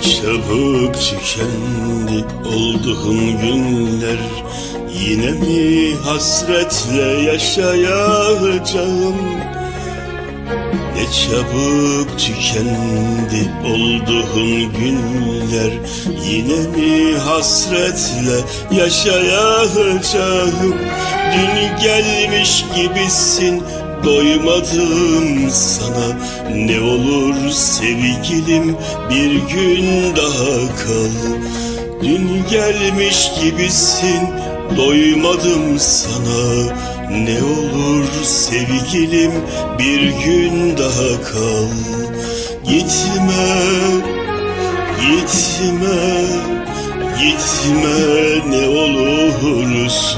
çabuk tükendi olduğun günler. Yine mi hasretle yaşayacağım Ne çabuk tükendi olduğun günler. Yine mi hasretle yaşayacağım Dün gelmiş gibisin Doymadım sana. Ne olur sevgilim bir gün daha kal. Dün gelmiş gibisin doymadım sana. Ne olur sevgilim bir gün daha kal. Gitme, gitme, gitme ne olursun